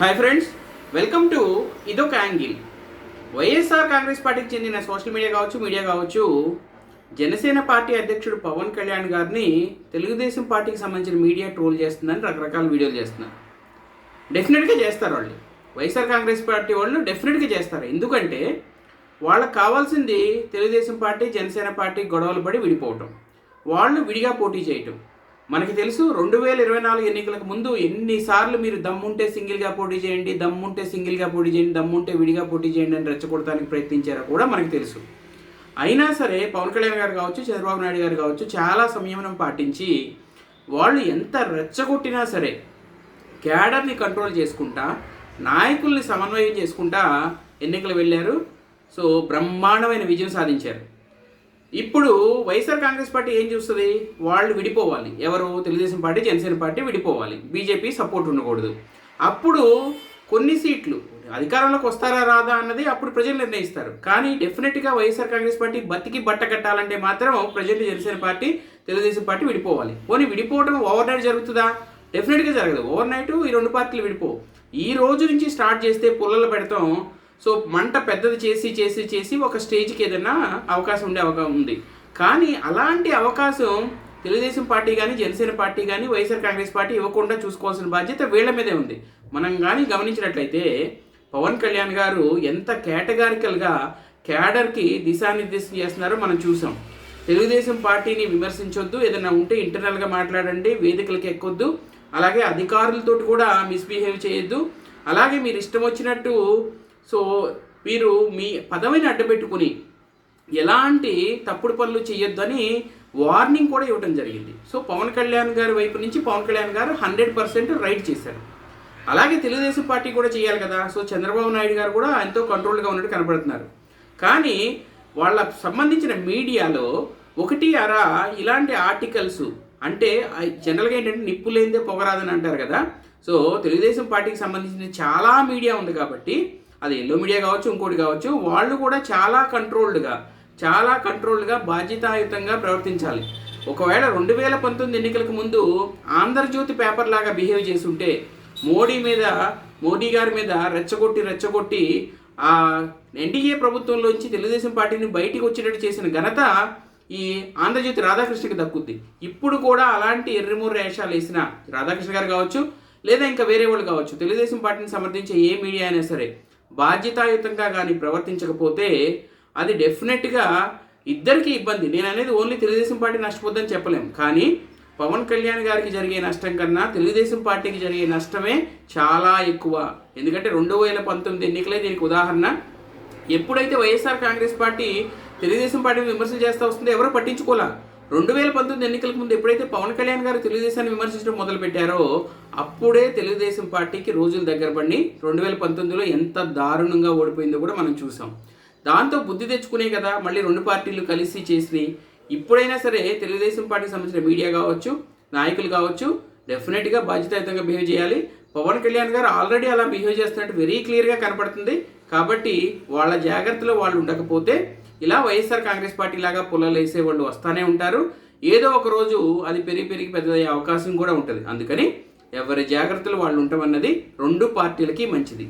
Hi friends welcome to ఇదొక angle YSR Congress పార్టీకి చెందిన సోషల్ మీడియా కావచ్చు మీడియా కావచ్చు జనసేన పార్టీ అధ్యక్షుడు పవన్ కళ్యాణ్ గారిని తెలుగుదేశం పార్టీకి సంబంధించిన మీడియా ట్రోల్ చేస్తుందని రకరకాల వీడియోలు చేస్తున్నారు. డెఫినెట్గా చేస్తారు వాళ్ళు. వైఎస్ఆర్ కాంగ్రెస్ పార్టీ వాళ్ళు డెఫినెట్గా చేస్తారు. ఎందుకంటే వాళ్ళకి కావాల్సింది తెలుగుదేశం పార్టీ జనసేన పార్టీ గొడవలు పడి విడిపోవటం. వాళ్ళు విడిగా పోటీ చేయటం. మనకి తెలుసు రెండు వేల ఇరవై నాలుగు ఎన్నికలకు ముందు ఎన్నిసార్లు మీరు దమ్ముంటే సింగిల్గా పోటీ చేయండి దమ్ముంటే సింగిల్గా పోటీ చేయండి దమ్ముంటే విడిగా పోటీ చేయండి అని రెచ్చగొడటానికి ప్రయత్నించారో కూడా మనకు తెలుసు. అయినా సరే పవన్ కళ్యాణ్ గారు కావచ్చు చంద్రబాబు నాయుడు గారు కావచ్చు చాలా సంయమనం పాటించి వాళ్ళు ఎంత రెచ్చగొట్టినా సరే క్యాడర్ని కంట్రోల్ చేసుకుంటా నాయకుల్ని సమన్వయం చేసుకుంటా ఎన్నికలు వెళ్ళారు. సో బ్రహ్మాండమైన విజయం సాధించారు. ఇప్పుడు వైఎస్ఆర్ కాంగ్రెస్ పార్టీ ఏం చూస్తుంది? వాళ్ళు విడిపోవాలి. ఎవరు? తెలుగుదేశం పార్టీ జనసేన పార్టీ విడిపోవాలి. బీజేపీ సపోర్ట్ ఉండకూడదు. అప్పుడు కొన్ని సీట్లు అధికారంలోకి వస్తారా రాదా అన్నది అప్పుడు ప్రజలు నిర్ణయిస్తారు. కానీ డెఫినెట్గా వైఎస్ఆర్ కాంగ్రెస్ పార్టీ బతికి బట్ట కట్టాలంటే మాత్రం present Janasena party Telugu Desam party విడిపోవాలి. పోనీ విడిపోవడం ఓవర్ నైట్ జరుగుతుందా? డెఫినెట్గా జరగదు. ఓవర్ నైట్ ఈ రెండు పార్టీలు విడిపో ఈ రోజు నుంచి స్టార్ట్ చేస్తే పుల్లలు పెడతాం. సో మంట పెద్దది చేసి చేసి చేసి ఒక స్టేజ్కి ఏదైనా అవకాశం ఉండే అవకాశం ఉంది. కానీ అలాంటి అవకాశం తెలుగుదేశం పార్టీ కానీ జనసేన పార్టీ కానీ వైఎస్ఆర్ కాంగ్రెస్ పార్టీ ఇవ్వకుండా చూసుకోవాల్సిన బాధ్యత వీళ్ళ మీదే ఉంది. మనం కానీ గమనించినట్లయితే పవన్ కళ్యాణ్ గారు ఎంత కేటగారికల్గా క్యాడర్కి దిశానిర్దేశం చేస్తున్నారో మనం చూసాం. తెలుగుదేశం పార్టీని విమర్శించొద్దు ఏదైనా ఉంటే ఇంటర్నల్గా మాట్లాడండి వేదికలకు ఎక్కొద్దు అలాగే అధికారులతో కూడా మిస్బిహేవ్ చేయొద్దు. అలాగే మీరు ఇష్టం వచ్చినట్టు సో మీరు మీ పదవిని అడ్డబెట్టుకుని ఎలాంటి తప్పుడు పనులు చేయొద్దని వార్నింగ్ కూడా ఇవ్వడం జరిగింది. సో పవన్ కళ్యాణ్ గారి వైపు నుంచి పవన్ కళ్యాణ్ గారు హండ్రెడ్ పర్సెంట్ రైట్ చేశారు. అలాగే తెలుగుదేశం పార్టీ కూడా చేయాలి కదా. సో చంద్రబాబు నాయుడు గారు కూడా ఎంతో కంట్రోల్గా ఉన్నట్టు కనబడుతున్నారు. కానీ వాళ్ళకు సంబంధించిన మీడియాలో ఒకటి అర ఇలాంటి ఆర్టికల్స్ అంటే జనరల్గా ఏంటంటే నిప్పు లేనిదే పొగరాదని అంటారు కదా. సో తెలుగుదేశం పార్టీకి సంబంధించిన చాలా మీడియా ఉంది కాబట్టి అది ఎల్లో మీడియా కావచ్చు ఇంకోటి కావచ్చు వాళ్ళు కూడా చాలా కంట్రోల్డ్గా చాలా కంట్రోల్డ్గా బాధ్యతాయుతంగా ప్రవర్తించాలి. ఒకవేళ రెండు వేల పంతొమ్మిది ఎన్నికలకు ముందు ఆంధ్రజ్యోతి పేపర్ లాగా బిహేవ్ చేస్తుంటే మోడీ మీద మోడీ గారి మీద రెచ్చగొట్టి రెచ్చగొట్టి ఆ ఎన్డీఏ ప్రభుత్వంలోంచి తెలుగుదేశం పార్టీని బయటికి వచ్చేటట్టు చేసిన ఘనత ఈ ఆంధ్రజ్యోతి రాధాకృష్ణకి దక్కుద్ది. ఇప్పుడు కూడా అలాంటి ఎర్రిమూర్ర వేషాలు వేసిన రాధాకృష్ణ గారు కావచ్చు లేదా ఇంకా వేరే వాళ్ళు కావచ్చు తెలుగుదేశం పార్టీని సమర్థించే ఏ మీడియా అయినా సరే బాధ్యతాయుతంగా కానీ ప్రవర్తించకపోతే అది డెఫినెట్గా ఇద్దరికీ ఇబ్బంది. నేను అనేది ఓన్లీ తెలుగుదేశం పార్టీ నష్టపోద్దని చెప్పలేం. కానీ పవన్ కళ్యాణ్ గారికి జరిగే నష్టం కన్నా తెలుగుదేశం పార్టీకి జరిగే నష్టమే చాలా ఎక్కువ. ఎందుకంటే రెండు వేల పంతొమ్మిది ఎన్నికలే దీనికి ఉదాహరణ. ఎప్పుడైతే వైఎస్ఆర్ కాంగ్రెస్ పార్టీ తెలుగుదేశం పార్టీని విమర్శలు చేస్తూ వస్తుందో ఎవరు పట్టించుకోలే? రెండు వేల పంతొమ్మిది ఎన్నికలకు ముందు ఎప్పుడైతే పవన్ కళ్యాణ్ గారు తెలుగుదేశాన్ని విమర్శించడం మొదలుపెట్టారో అప్పుడే తెలుగుదేశం పార్టీకి రోజులు దగ్గర పడి రెండు వేల పంతొమ్మిదిలో ఎంత దారుణంగా ఓడిపోయిందో కూడా మనం చూసాం. దాంతో బుద్ధి తెచ్చుకునే కదా మళ్ళీ రెండు పార్టీలు కలిసి చేసినాయి ఇప్పుడైనా సరే తెలుగుదేశం పార్టీకి సంబంధించిన మీడియా కావచ్చు నాయకులు కావచ్చు డెఫినెట్గా బాధ్యతాయుతంగా బిహేవ్ చేయాలి. పవన్ కళ్యాణ్ గారు ఆల్రెడీ అలా బిహేవ్ చేస్తున్నట్టు వెరీ క్లియర్గా కనపడుతుంది. కాబట్టి వాళ్ళ జాగ్రత్తలో వాళ్ళు ఉండకపోతే ఇలా వైఎస్ఆర్ కాంగ్రెస్ పార్టీ లాగా పుల్లలు వేసే వాళ్ళు వస్తూనే ఉంటారు. ఏదో ఒక రోజు అది పెరిగి పెరిగి పెద్దదయ్యే అవకాశం కూడా ఉంటుంది. అందుకని ఎవరి జాగ్రత్తలు వాళ్ళు ఉండటం అన్నది రెండు పార్టీలకి మంచిది.